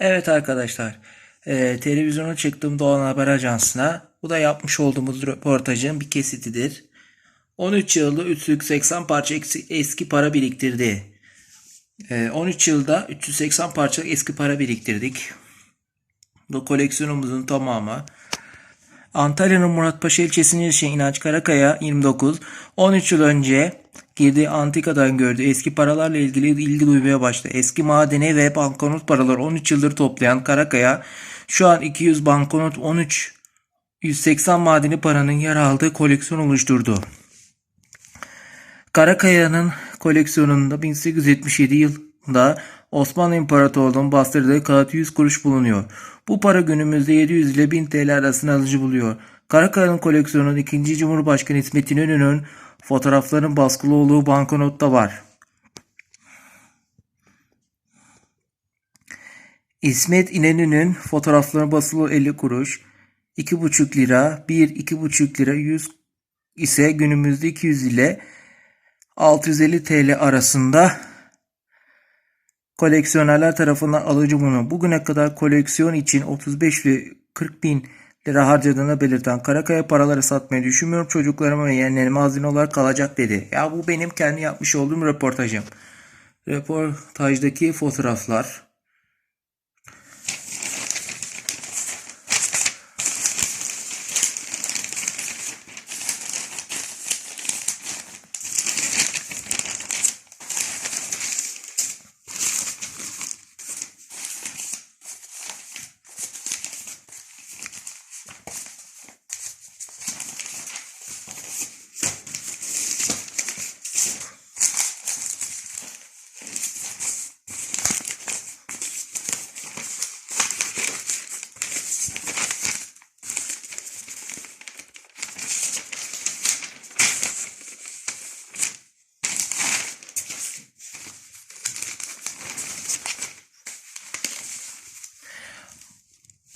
Evet arkadaşlar, e, televizyona çıktım Doğan Haber Ajansı'na. Bu da yapmış olduğumuz röportajın bir kesitidir. 13 yılda 380 parça eski para biriktirdi. E, 13 yılda 380 parça eski para biriktirdik. Bu koleksiyonumuzun tamamı. Antalya'nın Muratpaşa ilçesinin yaşayan İnanç Karakaya 29. 13 yıl önce girdiği antikadan gördüğü eski paralarla ilgili ilgi duymaya başladı. Eski madeni ve banknot paraları 13 yıldır toplayan Karakaya şu an 200 banknot 13 180 madeni paranın yer aldığı koleksiyon oluşturdu. Karakaya'nın koleksiyonunda 1877 yılında Osmanlı İmparatorluğu'nun bastırdığı kağıt 100 kuruş bulunuyor. Bu para günümüzde 700 ile 1000 TL arasında alıcı buluyor. Karakaya'nın koleksiyonunda 2. Cumhurbaşkanı İsmet İnönü'nün fotoğraflarının baskılı olduğu banknot da var. İsmet İnönü'nün fotoğrafları basılı 50 kuruş, 2,5 lira, 1 2,5 lira 100 ise günümüzde 200 ile 650 TL arasında koleksiyonerler tarafından alıcı bunu. Bugüne kadar koleksiyon için 35 ve 40 bin lira harcadığını belirten Karakaya paraları satmayı düşünmüyorum. Çocuklarıma ve yeğenlerime hazine olarak kalacak dedi. Ya bu benim kendi yapmış olduğum röportajım. Röportajdaki fotoğraflar.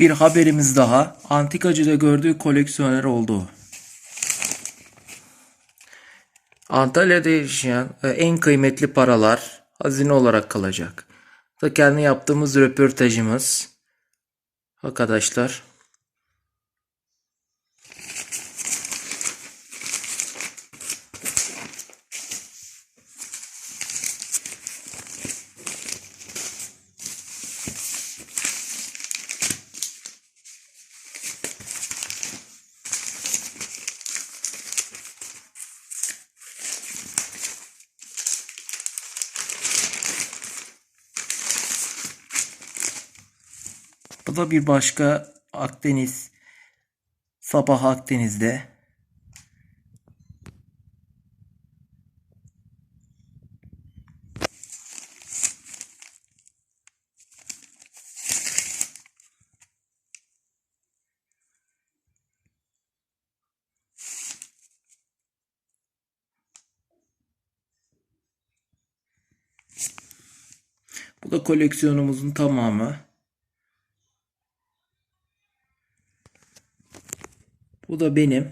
Bir haberimiz daha. Antikacıda gördüğü koleksiyoner oldu. Antalya'da yaşayan e, en kıymetli paralar hazine olarak kalacak. Da kendi yaptığımız röportajımız. Arkadaşlar. Bu da bir başka Akdeniz. Sabah Akdeniz'de. Bu da koleksiyonumuzun tamamı. Bu da benim